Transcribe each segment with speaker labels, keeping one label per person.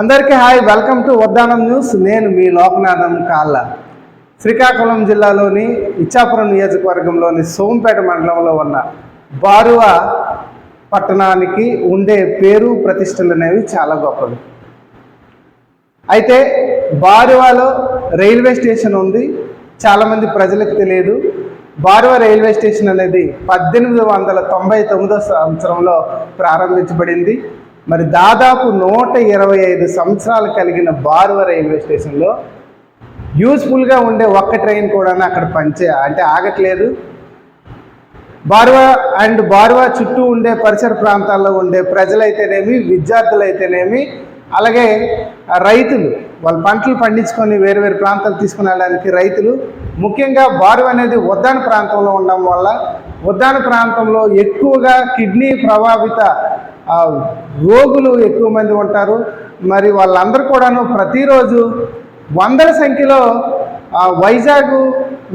Speaker 1: అందరికీ hi welcome to Vaddanam news. నేను మీ లోకనాథం కాళ్ళ. శ్రీకాకుళం జిల్లాలోని ఇచ్చాపురం నియోజకవర్గంలోని సోంపేట మండలంలో ఉన్న బారువ పట్టణానికి ఉండే పేరు ప్రతిష్టలు అనేవి చాలా గొప్పవి. అయితే బారువాలో రైల్వే స్టేషన్ ఉంది. చాలామంది ప్రజలకు తెలియదు. బారువ రైల్వే స్టేషన్ అనేది పద్దెనిమిది వందల తొంభై తొమ్మిదో సంవత్సరంలో ప్రారంభించబడింది. మరి దాదాపు నూట ఇరవై ఐదు సంవత్సరాలు కలిగిన బారువ రైల్వే స్టేషన్లో యూస్ఫుల్గా ఉండే ఒక్క ట్రైన్ కూడా అక్కడ పంచే అంటే ఆగట్లేదు. బార్వా అండ్ బార్వా చుట్టూ ఉండే పరిసర ప్రాంతాల్లో ఉండే ప్రజలైతేనేమి విద్యార్థులైతేనేమి అలాగే రైతులు వాళ్ళ పంటలు పండించుకొని వేరు వేరు ప్రాంతాలు తీసుకుని వెళ్ళడానికి రైతులు ముఖ్యంగా బారు అనేది ఉద్దాన ప్రాంతంలో ఉండడం వల్ల ఉద్దాన ప్రాంతంలో ఎక్కువగా కిడ్నీ ప్రభావిత రోగులు ఎక్కువ మంది ఉంటారు. మరి వాళ్ళందరూ కూడాను ప్రతిరోజు వందల సంఖ్యలో వైజాగ్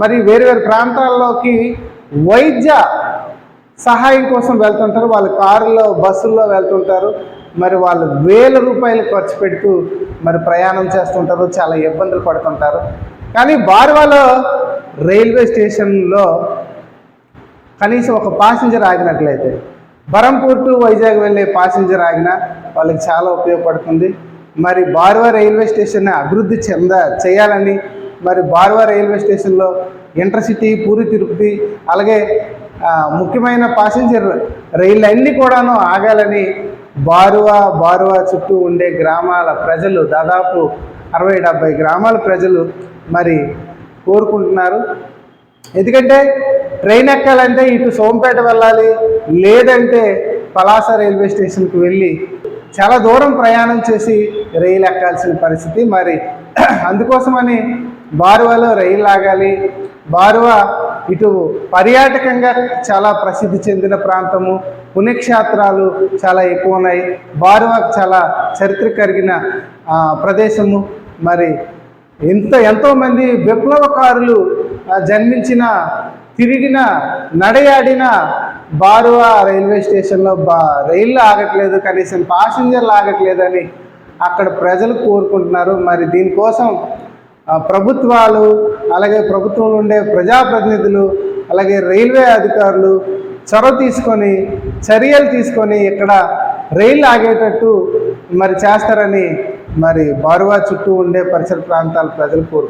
Speaker 1: మరి వేరు వేరు ప్రాంతాల్లోకి వైద్య సహాయం కోసం వెళ్తుంటారు. వాళ్ళ కారులో బస్సుల్లో వెళ్తుంటారు. మరి వాళ్ళు వేల రూపాయలు ఖర్చు పెడుతూ మరి ప్రయాణం చేస్తుంటారు. చాలా ఇబ్బందులు పడుతుంటారు. కానీ బార్వాలో రైల్వే స్టేషన్లో కనీసం ఒక పాసింజర్ ఆగినట్లయితే బరంపూర్ టు వైజాగ్ వెళ్ళే పాసింజర్ ఆగినా వాళ్ళకి చాలా ఉపయోగపడుతుంది. మరి బార్వా రైల్వే స్టేషన్ని అభివృద్ధి చెంద చేయాలని మరి బార్వా రైల్వే స్టేషన్లో ఇంటర్సిటీ పూరి తిరుపతి అలాగే ముఖ్యమైన పాసింజర్ రైళ్ళు అన్నీ కూడాను ఆగాలని బారువా బారువా చుట్టూ ఉండే గ్రామాల ప్రజలు దాదాపు అరవై డెబ్బై గ్రామాల ప్రజలు మరి కోరుకుంటున్నారు. ఎందుకంటే ట్రైన్ ఎక్కాలంటే ఇటు సోంపేట వెళ్ళాలి లేదంటే పలాస రైల్వే స్టేషన్కి వెళ్ళి చాలా దూరం ప్రయాణం చేసి రైలు ఎక్కాల్సిన పరిస్థితి మరి అందుకోసమని బారువాలో రైలు ఆగాలి బారువా ఇటు పర్యాటకంగా చాలా ప్రసిద్ధి చెందిన ప్రాంతము. పుణ్యక్షేత్రాలు చాలా ఎక్కువ ఉన్నాయి బారువాకు చాలా చరిత్ర కలిగిన ప్రదేశము. మరి ఎంత ఎంతోమంది విప్లవకారులు జన్మించిన తిరిగిన నడయాడిన బారువా రైల్వే స్టేషన్లో బా రైళ్ళు ఆగట్లేదు కనీసం ప్యాసింజర్లు ఆగట్లేదని అక్కడ ప్రజలు కోరుకుంటున్నారు. మరి దీనికోసం ప్రభుత్వాలు అలాగే ప్రభుత్వంలో ఉండే ప్రజాప్రతినిధులు అలాగే రైల్వే అధికారులు చొరవ తీసుకొని చర్యలు తీసుకొని ఇక్కడ రైలు ఆగేటట్టు మరి చేస్తారని మరి బారువా చుట్టూ ఉండే పరిసర ప్రాంతాల ప్రజలు కోరు